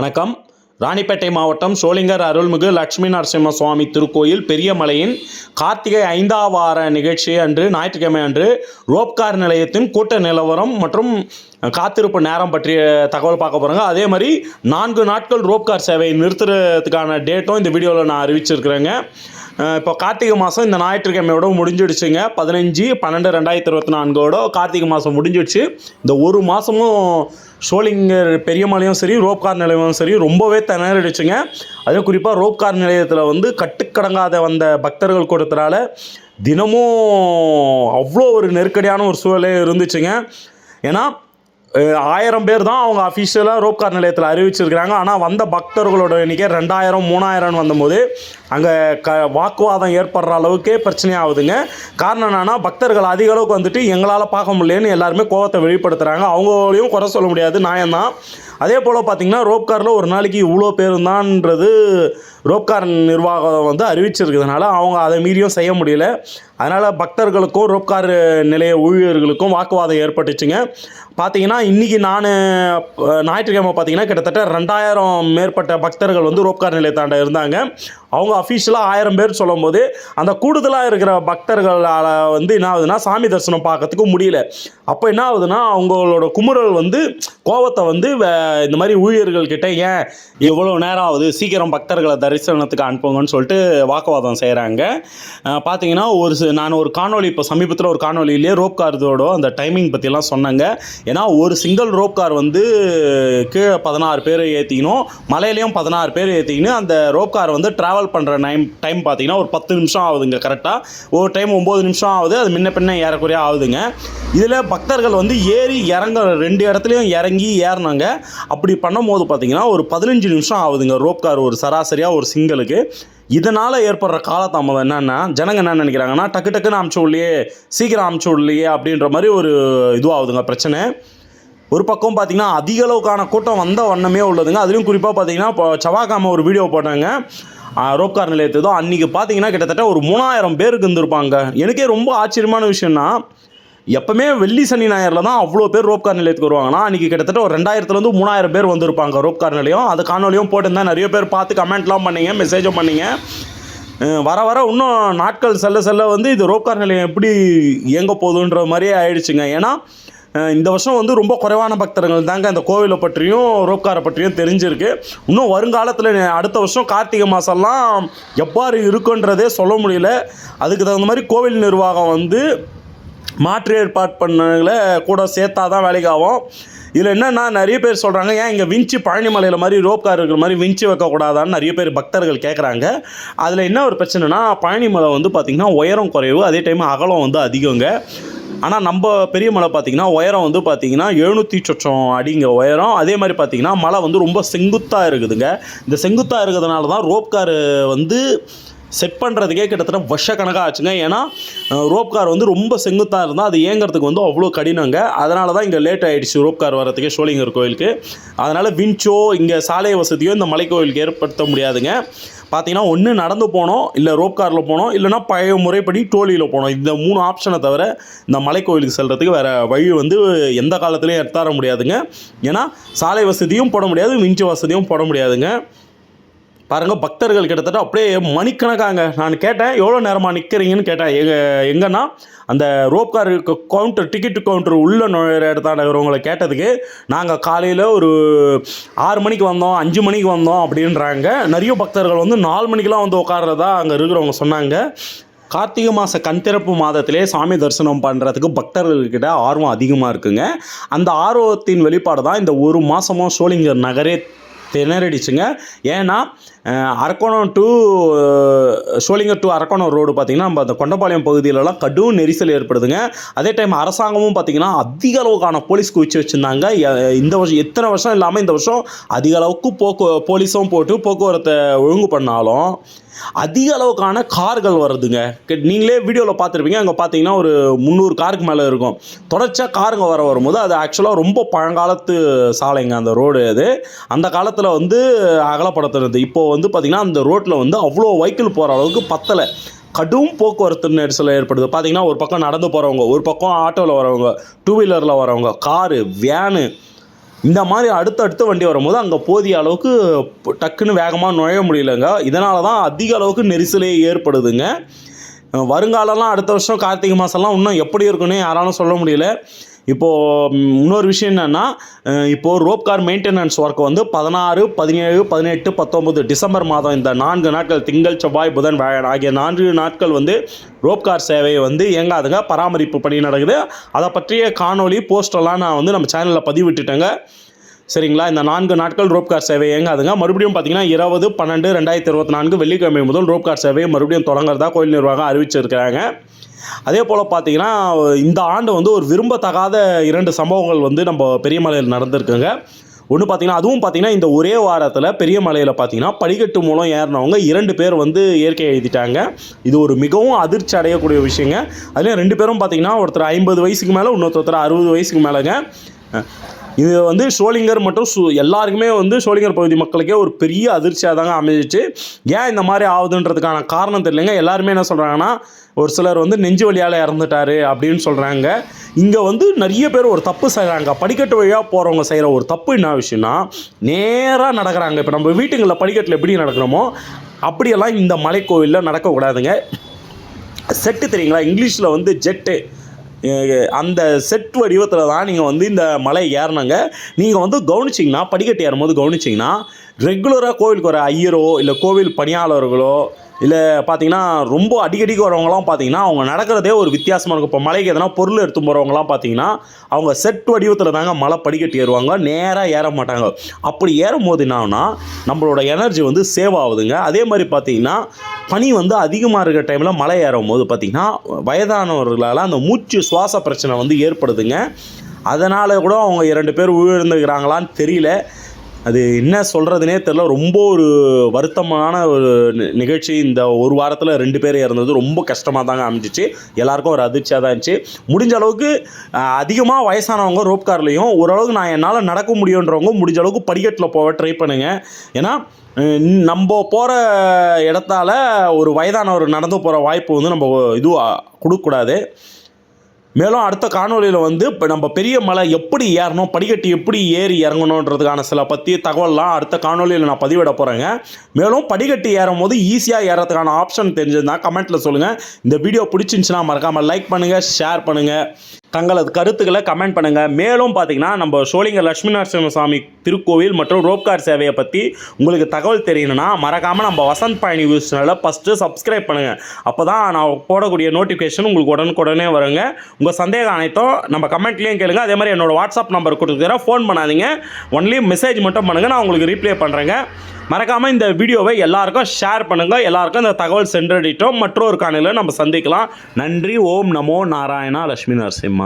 வணக்கம். ராணிப்பேட்டை மாவட்டம் சோளிங்கர் அருள்மிகு லட்சுமி நரசிம்ம சுவாமி திருக்கோயில் பெரியமலையின் கார்த்திகை ஐந்தாவார நிகழ்ச்சி அன்று ஞாயிற்றுக்கிழமை அன்று ரோப்கார் நிலையத்தின் கூட்ட நிலவரம் மற்றும் காத்திருப்பு நேரம் பற்றிய தகவல் பார்க்க போகிறாங்க அதே மாதிரி நான்கு நாட்கள் ரோப்கார் சேவையை நிறுத்துறதுக்கான டேட்டும் இந்த வீடியோவில் நான் அறிவிச்சிருக்கிறேங்க. இப்போ கார்த்திகை மாதம் இந்த ஞாயிற்றுக்கிழமையோட முடிஞ்சிடுச்சுங்க. பதினஞ்சு பன்னெண்டு ரெண்டாயிரத்தி இருபத்தி நான்கோட கார்த்திகை மாதம் முடிஞ்சிடுச்சு. இந்த ஒரு மாதமும் ஷோலிங்கர் பெரியமலையும் சரி ரோப்கார் நிலையமும் சரி ரொம்பவே திணறிடுச்சுங்க. அதுவும் குறிப்பாக ரோப்கார் நிலையத்தில் வந்து கட்டுக்கடங்காத வந்த பக்தர்கள் கூட்டத்தினால தினமும் அவ்வளோ ஒரு நெருக்கடியான ஒரு சூழலே இருந்துச்சுங்க. ஏன்னா ஆயிரம் பேர் தான் அவங்க அஃபிஷியலாக ரோப்கார் நிலையத்தில் அறிவிச்சிருக்கிறாங்க. ஆனால் வந்த பக்தர்களோட எண்ணிக்கை ரெண்டாயிரம் மூணாயிரம்னு வந்தபோது அங்கே க வாக்குவாதம் ஏற்படுற அளவுக்கே பிரச்சனையாகுதுங்க. காரணம் என்னென்னா பக்தர்கள் அதிக அளவுக்கு வந்துட்டு எங்களால் பார்க்க முடியலன்னு எல்லாருமே கோவத்தை வெளிப்படுத்துகிறாங்க அவங்களையும் குறை சொல்ல முடியாது நியாயம்தான். அதே போல் பார்த்தீங்கன்னா ரோப்காரில் ஒரு நாளைக்கு இவ்வளோ பேர் தான்ன்றது ரோப்கார் நிர்வாகம் வந்து அறிவிச்சிருக்கிறதுனால அவங்க அதை மீறியும் செய்ய முடியல. அதனால் பக்தர்களுக்கும் ரோப்கார் நிலைய ஊழியர்களுக்கும் வாக்குவாதம் ஏற்பட்டுச்சுங்க. பார்த்தீங்கன்னா இன்றைக்கி நான் ஞாயிற்றுக்கிழமை பார்த்தீங்கன்னா கிட்டத்தட்ட ரெண்டாயிரம் மேற்பட்ட பக்தர்கள் வந்து ரோப்கார் நிலையத்தாண்ட இருந்தாங்க. அவங்க அஃபிஷியலாக ஆயிரம் பேர் சொல்லும்போது அந்த கூடுதலாக இருக்கிற பக்தர்களால் வந்து என்ன ஆகுதுன்னா சாமி தரிசனம் பார்க்கறதுக்கு முடியல. அப்போ என்ன ஆகுதுன்னா அவங்களோட குமுறல் வந்து கோவத்தை வந்து இந்த மாதிரி ஊழியர்கள் கிட்ட ஏன் எவ்வளோ நேரம் ஆகுது சீக்கிரம் பக்தர்களை தரிசனத்துக்கு அனுப்புங்கன்னு சொல்லிட்டு வாக்குவாதம் செய்கிறாங்க பார்த்தீங்கன்னா ஒரு நான் ஒரு காணொளி இப்போ சமீபத்தில் ஒரு காணொலியிலே ரோப் கார்தோட அந்த டைமிங் பற்றிலாம் சொன்னாங்க. ஏன்னா ஒரு சிங்கிள் ரோப் கார் வந்து கீழே பதினாறு பேர் ஏற்றிக்கணும் மலையிலையும் பதினாறு பேர் ஏற்றிக்கணும் அந்த ரோப் கார் வந்து ட்ராவல் பண்ணுற டைம் டைம் பார்த்தீங்கன்னா ஒரு பத்து நிமிஷம் ஆகுதுங்க கரெக்டாக ஒரு டைம் ஒம்பது நிமிஷம் ஆகுது அது முன்ன பின்ன ஏறக்குறைய ஆகுதுங்க. இதில் பக்தர்கள் வந்து ஏறி இறங்க ரெண்டு இடத்துலையும் இறங்கி ஏறினாங்க. அப்படி பண்ணும்போது பார்த்தீங்கன்னா ஒரு பதினஞ்சு நிமிஷம் ஆகுதுங்க ரோப் கார் ஒரு சராசரியாக ஒரு சிங்கலுக்கு இதனால் ஏற்படுற காலதாமதம் என்னென்னா ஜனங்க என்ன நினைக்கிறாங்கன்னா டக்கு டக்குன்னு அமுச்சு விடலையே சீக்கிரம் அமுச்சு விடலையே அப்படின்ற மாதிரி ஒரு இதுவாகுதுங்க பிரச்சனை. ஒரு பக்கம் பார்த்தீங்கன்னா அதிக அளவுக்கான கூட்டம் வந்த வண்ணமே உள்ளதுங்க. அதுலேயும் குறிப்பாக பார்த்தீங்கன்னா இப்போ செவ்வாய்க்கிழமை ஒரு வீடியோ போட்டாங்க. ரோப்கார் நிலையத்துதோ அன்றைக்கி பார்த்தீங்கன்னா கிட்டத்தட்ட ஒரு மூணாயிரம் பேருக்கு இருந்திருப்பாங்க. எனக்கே ரொம்ப ஆச்சரியமான விஷயம்னா எப்பவுமே வெள்ளி சனி ஞாயிறில் தான் அவ்வளோ பேர் ரோப்கார் நிலையத்துக்கு வருவாங்கன்னா அன்றைக்கி கிட்டத்தட்ட ஒரு ரெண்டாயிரத்துலேருந்து மூணாயிரம் பேர் வந்திருப்பாங்க ரோப்கார் நிலையம். அது காணொலியும் போட்டிருந்தேன். நிறைய பேர் பார்த்து கமெண்ட்லாம் பண்ணீங்க மெசேஜும் பண்ணீங்க. வர வர இன்னும் நாட்கள் செல்ல செல்ல வந்து இது ரோப்கார் நிலையம் எப்படி இயங்க போகுதுன்ற மாதிரியே ஆயிடுச்சுங்க. ஏன்னா இந்த வருஷம் வந்து ரொம்ப குறைவான பக்தர்கள் தாங்க அந்த கோவிலை பற்றியும் ரோப்காரை பற்றியும் தெரிஞ்சிருக்கு. இன்னும் வருங்காலத்தில் அடுத்த வருஷம் கார்த்திகை மாதம்லாம் எவ்வாறு இருக்குன்றதே சொல்ல முடியல. அதுக்கு தகுந்த மாதிரி கோவில் நிர்வாகம் வந்து மாற்று ஏற்பாடு பண்ணவங்களை கூட சேர்த்தா தான் வேலைக்கு ஆகும். இதில் என்னென்னா நிறைய பேர் சொல்கிறாங்க ஏன் இங்கே விஞ்சி பழனிமலையில் மாதிரி ரோப் கார் இருக்கிற மாதிரி விஞ்சி வைக்கக்கூடாதான்னு நிறைய பேர் பக்தர்கள் கேட்குறாங்க அதில் என்ன ஒரு பிரச்சனைனா பழனிமலை வந்து பார்த்திங்கன்னா உயரம் குறைவு அதே டைம் அகலம் வந்து அதிகங்க. ஆனால் நம்ம பெரிய மலை பார்த்திங்கன்னா உயரம் வந்து பார்த்திங்கன்னா எழுநூற்றி சொச்சம் அடிங்க உயரம். அதே மாதிரி பார்த்திங்கன்னா மலை வந்து ரொம்ப செங்குத்தாக இருக்குதுங்க. இந்த செங்குத்தாக இருக்கிறதுனால தான் ரோப் காரு வந்து செட் பண்ணுறதுக்கே கிட்டத்தட்ட வருஷ கணக்காக ஆச்சுங்க. ஏன்னா ரோப் கார் வந்து ரொம்ப செங்குத்தாக இருந்தால் அது ஏங்குறதுக்கு வந்து அவ்வளோ கடினங்க. அதனால தான் இங்கே லேட் ஆகிடுச்சு ரோப் கார் வரதுக்கே சோழிங்கர் கோயிலுக்கு. அதனால் வின்ச்சோ இங்கே சாலை வசதியோ இந்த மலை கோயிலுக்கு ஏற்படுத்த முடியாதுங்க. பார்த்தீங்கன்னா ஒன்று நடந்து போனோம் இல்லை ரோப் காரில் போனோம் இல்லைனா பழைய முறைப்படி டோலியில் போனோம். இந்த மூணு ஆப்ஷனை தவிர இந்த மலைக்கோவிலுக்கு செல்கிறதுக்கு வேறு வழி வந்து எந்த காலத்துலேயும் எடுத்தார முடியாதுங்க. ஏன்னா சாலை வசதியும் போட முடியாது விஞ்சு வசதியும் போட முடியாதுங்க. பாருங்க பக்தர்கள் கிட்டத்தட்ட அப்படியே மணிக்கணக்காங்க. நான் கேட்டேன் எவ்வளோ நேரமாக நிற்கிறீங்கன்னு கேட்டேன். எங்கள் எங்கன்னா அந்த rope car counter ticket counter உள்ள நுழையிற இடத்தாண்ட இருக்கிறவங்களை கேட்டதுக்கு நாங்கள் காலையில் ஒரு ஆறு மணிக்கு வந்தோம் அஞ்சு மணிக்கு வந்தோம் அப்படின்றாங்க. நிறைய பக்தர்கள் வந்து நாலு மணிக்கெலாம் வந்து உட்கார்றதா அங்கே இருக்கிறவங்க சொன்னாங்க. கார்த்திகை மாத கண் திறப்பு மாதத்திலே சாமி தரிசனம் பண்ணுறதுக்கு பக்தர்கள்கிட்ட ஆர்வம் அதிகமாக இருக்குங்க. அந்த ஆர்வத்தின் வெளிப்பாடு தான் இந்த ஒரு மாதமும் சோளிங்கர் நகரே திணறடிச்சுங்க. ஏன்னா Arakkonam to Sholinghur to Arakkonam road பார்த்திங்கன்னா நம்ம அந்த கொண்டபாளையம் பகுதியிலலாம் கடும் நெரிசல் ஏற்படுதுங்க. அதே டைம் அரசாங்கமும் பார்த்திங்கன்னா அதிக அளவுக்கான போலீஸ் குவிச்சு வச்சுருந்தாங்க. இந்த வருஷம் எத்தனை வருஷம் இல்லாமல் இந்த வருஷம் அதிக அளவுக்கு போக்கு போலீஸும் போட்டு போக்குவரத்தை ஒழுங்கு பண்ணாலும் அதிக அளவுக்கான கார்கள் வருதுங்க. நீங்களே வீடியோவில் பார்த்துருப்பீங்க அங்கே பார்த்தீங்கன்னா ஒரு முந்நூறு காருக்கு மேலே இருக்கும். தொடர்ச்சியாக காருங்க வர வரும்போது அது ஆக்சுவலாக ரொம்ப பழங்காலத்து சாலைங்க அந்த ரோடு அது. அந்த காலத்தில் வந்து அகலப்படுத்துறது. இப்போ வந்து பார்த்திங்கன்னா அந்த ரோட்டில் வந்து அவ்வளோ வைக்கிள் போகிற அளவுக்கு பத்தலை. கடும் போக்குவரத்து நெரிசல் ஏற்படுது. பார்த்திங்கன்னா ஒரு பக்கம் நடந்து போகிறவங்க ஒரு பக்கம் ஆட்டோவில் வரவங்க டூ வீலரில் வரவங்க காரு வேனு இந்த மாதிரி அடுத்தடுத்து வண்டி வரும்போது அங்கே போதிய அளவுக்கு டக்குன்னு வேகமாக நுழைய முடியலங்க. இதனால தான் அதிக அளவுக்கு நெரிசலே ஏற்படுதுங்க. வருங்காலம்லாம் அடுத்த வருஷம் கார்த்திகை மாதம்லாம் இன்னும் எப்படி இருக்குன்னு யாராலும் சொல்ல முடியல. இப்போது இன்னொரு விஷயம் என்னென்னா இப்போது ரோப் கார் மெயின்டெனன்ஸ் ஒர்க் வந்து பதினாறு பதினேழு பதினெட்டு பத்தொம்பது டிசம்பர் மாதம் இந்த நான்கு நாட்கள் திங்கள் செவ்வாய் புதன் வியாழன் ஆகிய நான்கு நாட்கள் வந்து ரோப் கார் சேவையை வந்து இயங்காதுங்க பராமரிப்பு பணி நடக்குது. அதை பற்றிய காணொளி போஸ்டெல்லாம் நான் வந்து நம்ம சேனலில் பதிவிட்டுட்டேங்க. சரிங்களா? இந்த நான்கு நாட்கள் ரோப் கார் சேவை இயங்காதுங்க. மறுபடியும் பார்த்தீங்கன்னா இருபது பன்னெண்டு ரெண்டாயிரத்தி இருபத்தி நான்கு வெள்ளிக்கிழமை முதல் ரோப் கார் சேவையை மறுபடியும் தொடங்குறதா கோயில் நிர்வாகம் அறிவிச்சிருக்கிறாங்க. அதே போல் பார்த்தீங்கன்னா இந்த ஆண்டு வந்து ஒரு விரும்பத்தகாத இரண்டு சம்பவங்கள் வந்து நம்ம பெரியமலையில் நடந்திருக்குங்க. ஒன்று பார்த்தீங்கன்னா அதுவும் பார்த்தீங்கன்னா இந்த ஒரே வாரத்தில் பெரிய மலையில் பார்த்தீங்கன்னா படிக்கட்டு மூலம் ஏறினவங்க இரண்டு பேர் வந்து இயற்கை எழுதிட்டாங்க. இது ஒரு மிகவும் அதிர்ச்சி அடையக்கூடிய விஷயங்க. அதுலேயும் ரெண்டு பேரும் பார்த்தீங்கன்னா ஒருத்தர் ஐம்பது வயசுக்கு மேலே இன்னொருத்தர் அறுபது வயசுக்கு மேலேங்க. இது வந்து ஷோலிங்கர் மற்றும் சு எல்லாருக்குமே வந்து ஷோலிங்கர் பகுதி மக்களுக்கே ஒரு பெரிய அதிர்ச்சியாக தாங்க அமைஞ்சிச்சு. ஏன் இந்த மாதிரி ஆகுதுன்றதுக்கான காரணம் தெரியலங்க. எல்லாருமே என்ன சொல்கிறாங்கன்னா ஒரு சிலர் வந்து நெஞ்சு வழியால் இறந்துட்டாரு அப்படின்னு சொல்கிறாங்க இங்கே வந்து நிறைய பேர் ஒரு தப்பு செய்கிறாங்க படிக்கட்டு வழியாக போகிறவங்க செய்கிற ஒரு தப்பு என்ன விஷயம்னா நேராக நடக்கிறாங்க. இப்போ நம்ம வீட்டுங்களில் படிக்கட்டில் எப்படி நடக்கிறோமோ அப்படியெல்லாம் இந்த மலைக்கோவிலில் நடக்கக்கூடாதுங்க. செட்டு தெரியுங்களா? இங்கிலீஷில் வந்து ஜெட்டு. அந்த செட் வடிவத்தில் தான் நீங்கள் வந்து இந்த மலை ஏறினாங்க நீங்கள் வந்து கவனிச்சிங்கன்னா படிக்கட்டு ஏறும்போது கவனிச்சிங்கன்னா ரெகுலராக கோவிலுக்கு வர ஐயரோ இல்லை கோவில் பணியாளர்களோ இல்லை பார்த்தீங்கன்னா ரொம்ப அடிக்கடிக்கு வரவங்களாம் பார்த்தீங்கன்னா அவங்க நடக்கிறதே ஒரு வித்தியாசமாக இருக்கும். இப்போ மலைக்கு எதனா பொருள் எடுத்து போகிறவங்களாம் பார்த்தீங்கன்னா அவங்க செட் வடிவத்தில் தாங்க மலை படிக்கட்டு ஏறுவாங்க. நேராக ஏற மாட்டாங்க. அப்படி ஏறும் போது என்னன்னா நம்மளோட எனர்ஜி வந்து சேவ் ஆகுதுங்க. அதே மாதிரி பார்த்தீங்கன்னா பனி வந்து அதிகமாக இருக்கிற டைமில் மலை ஏறும் போது பார்த்திங்கன்னா வயதானவர்களால் அந்த மூச்சு சுவாச பிரச்சனை வந்து ஏற்படுதுங்க. அதனால் கூட அவங்க இரண்டு பேர் உயிரிழந்துக்கிறாங்களான்னு தெரியல. அது என்ன சொல்கிறதுனே தெரில ரொம்ப ஒரு வருத்தமான ஒரு நிகழ்ச்சி. இந்த ஒரு வாரத்தில் ரெண்டு பேர் இறந்தது ரொம்ப கஷ்டமாக தாங்க அமைஞ்சிச்சு. எல்லாருக்கும் ஒரு அதிர்ச்சியாக தான் இருந்துச்சு. முடிஞ்ச அளவுக்கு அதிகமாக வயசானவங்க ரோப் கார்லேயும் ஓரளவுக்கு நான் என்னால் நடக்க முடியுன்றவங்க முடிஞ்ச அளவுக்கு படிக்கட்டில் போக ட்ரை பண்ணுங்கள் ஏன்னா நம்ம போகிற இடத்தால ஒரு வயதானவர் நடந்து போகிற வாய்ப்பு வந்து நம்ம இது கொடுக்கக்கூடாது. மேலும் அடுத்த காணொளியில் வந்து இப்போ நம்ம பெரிய மலை எப்படி ஏறணும் படிக்கட்டு எப்படி ஏறி இறங்கணுன்றதுக்கான சில பற்றி தகவல்லாம் அடுத்த காணொலியில் நான் பதிவிட போகிறேங்க மேலும் படிக்கட்டு ஏறும் போது ஈஸியாக ஏறதுக்கான ஆப்ஷன் தெரிஞ்சிருந்தா கமெண்ட்டில் சொல்லுங்கள் இந்த வீடியோ பிடிச்சிருந்துச்சுன்னா மறக்காமல் லைக் பண்ணுங்கள் ஷேர் பண்ணுங்கள் தங்களது கருத்துக்களை கமெண்ட் பண்ணுங்கள் மேலும் பார்த்தீங்கன்னா நம்ம சோழிங்க லட்சுமி நரசிம்மசாமி திருக்கோவில் மற்றும் ரோப்கார் சேவையை பற்றி உங்களுக்கு தகவல் தெரியணும்னா மறக்காமல் நம்ம வசந்த் பயணி நியூஸ் சேனலில் ஃபஸ்ட்டு சப்ஸ்கிரைப் பண்ணுங்கள் அப்போ தான் நான் போடக்கூடிய நோட்டிஃபிகேஷன் உங்களுக்கு உடனுக்குடனே வருங்க. உங்கள் சந்தேகம் அனைத்தும் நம்ம கமெண்ட்லேயும் கேளுங்க. அதே மாதிரி என்னோட வாட்ஸ்அப் நம்பர் கொடுத்துக்கிறேன் ஃபோன் பண்ணாதீங்க. ஒன்லி மெசேஜ் மட்டும் பண்ணுங்கள் நான் உங்களுக்கு ரீப்ளே பண்ணுறேங்க மறக்காமல் இந்த வீடியோவை எல்லாருக்கும் ஷேர் பண்ணுங்கள் எல்லாருக்கும் இந்த தகவல் சென்றடிட்டோம் மற்றொரு காணொலியில் நம்ம சந்திக்கலாம். நன்றி. ஓம் நமோ நாராயணா லட்சுமி நரசிம்ம